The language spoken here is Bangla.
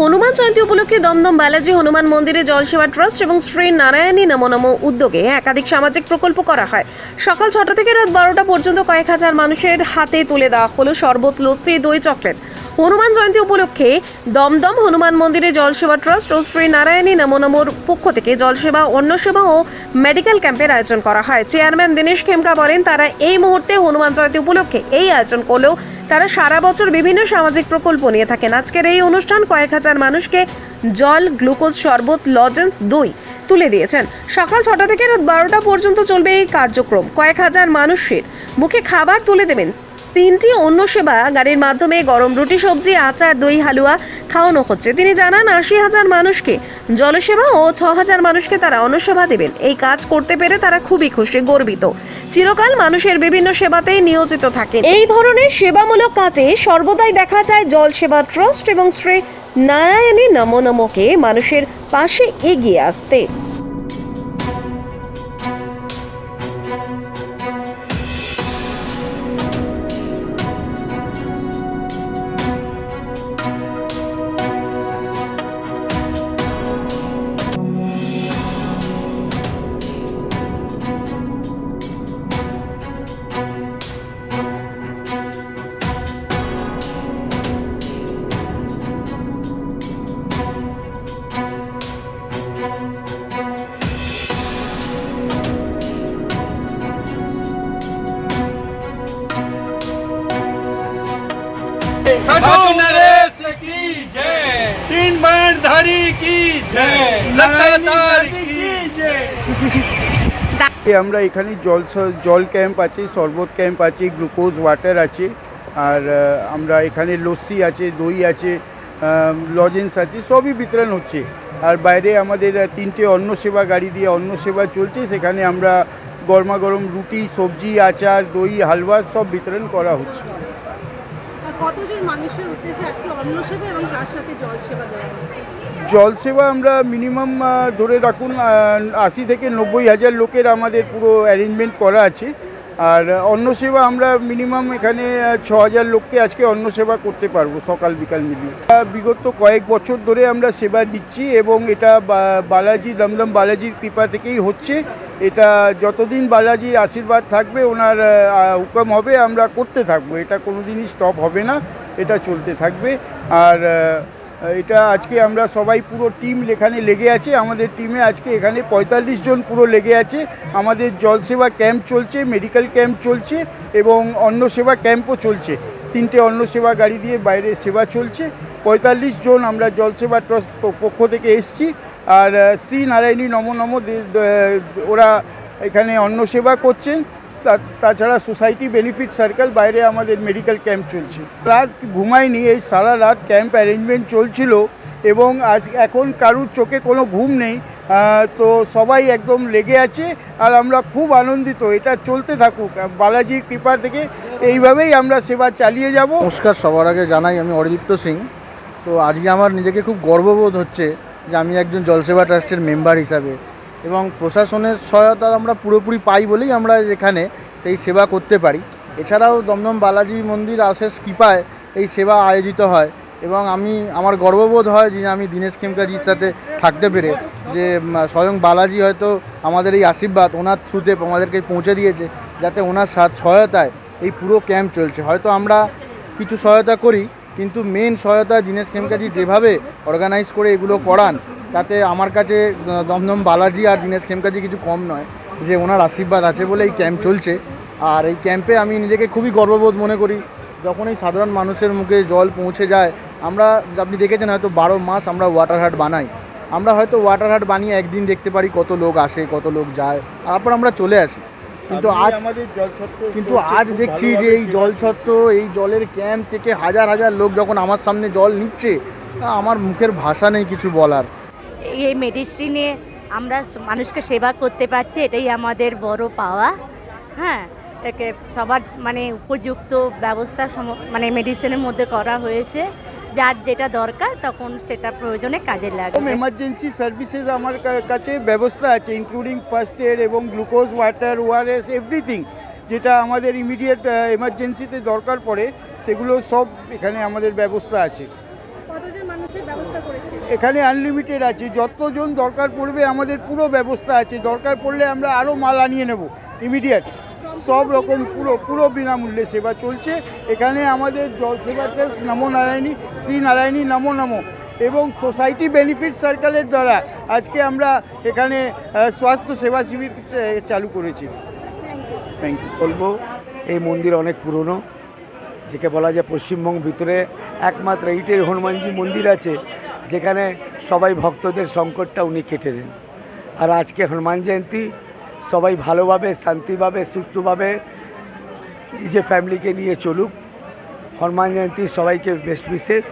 হনুমান জয়ন্তী উপলক্ষে দমদম বালাজি হনুমান মন্দিরে জলসেবা ট্রাস্ট এবং শ্রী নারায়ণী নমো নমো উদ্যোগে একাধিক সামাজিক প্রকল্প করা হয়। সকাল ছটা থেকে রাত বারোটা পর্যন্ত কয়েক হাজার মানুষের হাতে তুলে দেওয়া হলো শরবত লস্যি, দই, চকলেট। হনুমান জয়ন্তী উপলক্ষে দমদম হনুমান মন্দিরে জলসেবা ট্রাস্ট ও শ্রী নারায়ণী নমো নমোর পক্ষ থেকে জলসেবা অন্নসেবা ও মেডিকেল ক্যাম্পের আয়োজন করা হয়। চেয়ারম্যান দীনেশ খেমকা বলেন, তারা এই মুহূর্তে হনুমান জয়ন্তী উপলক্ষে এই আয়োজন করলেও তারা সারা বছর বিভিন্ন সামাজিক প্রকল্প নিয়ে থাকেন। আজকের এই অনুষ্ঠান কয়েক হাজার মানুষকে জল, গ্লুকোজ, শরবত, লজেন্স, দই তুলে দিয়েছেন। সকাল ছটা থেকে রাত বারোটা পর্যন্ত চলবে এই কার্যক্রম। কয়েক হাজার মানুষের মুখে খাবার তুলে দেবেন তিনটি অন্য সেবা গাড়ির মাধ্যমে গরম রুটি, সবজি, আচার, দই, হালুয়া খাওয়ানো হচ্ছে। তিনি জানান, আশি হাজার মানুষকে জলসেবা ও ছ হাজার মানুষকে তারা অন্নসেবা দেবেন। এই কাজ করতে পেরে তারা খুবই খুশি, গর্বিত। চিরকাল মানুষের বিভিন্ন সেবাতেই নিয়োজিত থাকে এই ধরনের সেবামূলক কাজে সর্বদাই দেখা যায় জল সেবা ট্রাস্ট এবং শ্রী নারায়ণী নমো নমোকে মানুষের পাশে এগিয়ে আসতে। আমরা এখানে জল জল ক্যাম্প আছে শরবত ক্যাম্প আছে গ্লুকোজ ওয়াটার আছে আর আমরা এখানে লস্যি আছে দই আছে লজেন্স আছে সবই বিতরণ হচ্ছে। আর বাইরে আমাদের তিনটে অন্ন সেবা গাড়ি দিয়ে অন্ন সেবা চলছে সেখানে আমরা গরমা গরম রুটি সবজি আচার দই হালুয়া সব বিতরণ করা হচ্ছে। কতজন মানুষের উদ্দেশ্যে আজকে অন্ন সেবা এবং তার সাথে জল সেবা দেওয়া হচ্ছে? জল সেবা আমরা মিনিমাম ধরে রাখুন আশি থেকে নব্বই হাজার লোকের আমাদের পুরো অ্যারেঞ্জমেন্ট করা আছে। আর অন্ন সেবা আমরা মিনিমাম এখানে ছ হাজার লোককে আজকে অন্ন সেবা করতে পারব সকাল বিকাল মিলিয়ে। বিগত কয়েক বছর ধরে আমরা সেবা দিচ্ছি এবং এটা বালাজি, দমদম বালাজির কৃপা থেকেই হচ্ছে। এটা যতদিন বালাজির আশীর্বাদ থাকবে, ওনার হুকুম হবে, আমরা করতে থাকব। এটা কোনোদিনই স্টপ হবে না, এটা চলতে থাকবে। আর এটা আজকে আমরা সবাই পুরো টিম এখানে লেগে আছে। আমাদের টিমে আজকে এখানে পঁয়তাল্লিশ জন পুরো লেগে আছে। আমাদের জলসেবা ক্যাম্প চলছে মেডিকেল ক্যাম্প চলছে এবং অন্ন সেবা ক্যাম্পও চলছে। তিনটে অন্ন সেবা গাড়ি দিয়ে বাইরে সেবা চলছে। পঁয়তাল্লিশ জন আমরা জলসেবা ট্রাস্ট পক্ষ থেকে এসছি। আর শ্রী নারায়ণী নম নম ওরা এখানে অন্ন সেবা করছেন। তাছাড়া সোসাইটি বেনিফিট সার্কেল বাইরে আমাদের মেডিকেল ক্যাম্প চলছে। রাত ঘুমায়নি, এই সারা রাত ক্যাম্প অ্যারেঞ্জমেন্ট চলছিল এবং আজ এখন কারুর চোখে কোনো ঘুম নেই। তো সবাই একদম লেগে আছে আর আমরা খুব আনন্দিত, এটা চলতে থাকুক। বালাজির কৃপা থেকে এইভাবেই আমরা সেবা চালিয়ে যাব। নমস্কার, সবার আগে জানাই আমি অরিদীপ্ত সিং। তো আজকে আমার নিজেকে খুব গর্ববোধ হচ্ছে যে আমি একজন জলসেবা ট্রাস্টের মেম্বার হিসাবে। এবং প্রশাসনের সহায়তা আমরা পুরোপুরি পাই বলেই আমরা এখানে এই সেবা করতে পারি। এছাড়াও দমদম বালাজি মন্দির আশেষ কৃপায় এই সেবা আয়োজিত হয় এবং আমি, আমার গর্ববোধ হয় যে আমি দীনেশ খেমকাজির সাথে থাকতে পেরে যে স্বয়ং বালাজি হয়তো আমাদের এই আশীর্বাদ ওনার থ্রুতে আমাদেরকে পৌঁছে দিয়েছে যাতে ওনার সহায়তায় এই পুরো ক্যাম্প চলছে। হয়তো আমরা কিছু সহায়তা করি কিন্তু মেন সহায়তা দীনেশ খেমকাজি যেভাবে অর্গানাইজ করে এগুলো করান, তাতে আমার কাছে দমদম বালাজি আর দীনেশ খেমকাজি কিছু কম নয়, যে ওনার আশীর্বাদ আছে বলে এই ক্যাম্প চলছে। আর এই ক্যাম্পে আমি নিজেকে খুবই গর্ববোধ মনে করি, যখন এই সাধারণ মানুষের মুখে জল পৌঁছে যায়, আমরা, আপনি দেখেছেন হয়তো বারো মাস আমরা ওয়াটার হাট বানাই, আমরা হয়তো ওয়াটার হাট বানিয়ে একদিন দেখতে পারি কত লোক আসে, কত লোক যায়, তারপর আমরা চলে আসি। কিন্তু আজ আমাদের জলছত্র কিন্তু আজ দেখছি যে এই জল ছত্র এই জলের ক্যাম্প থেকে হাজার হাজার লোক যখন আমার সামনে জল নিচ্ছে তা আমার মুখের ভাষা নেই কিছু বলার। এই মেডিসিনে আমরা মানুষকে সেবা করতে পারছি এটাই আমাদের বড় পাওয়া। হ্যাঁ একে সবার মানে উপযুক্ত ব্যবস্থা সম- মানে মেডিসিনের মধ্যে করা হয়েছে। যার যেটা দরকার তখন সেটা প্রয়োজনে কাজে লাগবে। এমার্জেন্সি সার্ভিসেস আমার কাছে ব্যবস্থা আছে ইনক্লুডিং ফার্স্ট এড এবং গ্লুকোজ ওয়াটার ওআরএস এভরিথিং যেটা আমাদের ইমিডিয়েট এমার্জেন্সিতে দরকার পড়ে সেগুলো সব এখানে আমাদের ব্যবস্থা আছে। কতজন ব্যবস্থা এখানে আনলিমিটেড আছে যতজন দরকার পড়বে আমাদের পুরো ব্যবস্থা আছে দরকার পড়লে আমরা আরও মাল আনিয়ে নেব ইমিডিয়েট সব রকম পুরো পুরো বিনামূল্যে সেবা চলছে। এখানে আমাদের জল সেবা ট্রাস্ট নমো নারায়ণী শ্রী নারায়ণী নমো নমো। এবং সোসাইটি বেনিফিট সার্কেলের দ্বারা আজকে আমরা এখানে স্বাস্থ্য সেবা শিবির চালু করেছি। থ্যাংক ইউ বলব এই মন্দির অনেক পুরনো। যেকে বলা যায় পশ্চিমবঙ্গ ভিতরে একমাত্র ইটের হনুমানজি মন্দির আছে যেখানে সবাই ভক্তদের সংকটটা উনি কেটে দেন। আর আজকে হনুমান জয়ন্তী সবাই ভালোভাবে শান্তিভাবে সুস্থভাবে নিজের ফ্যামিলিকে নিয়ে চলুক। হনুমান জয়ন্তী সবাইকে বেস্ট বিশেষ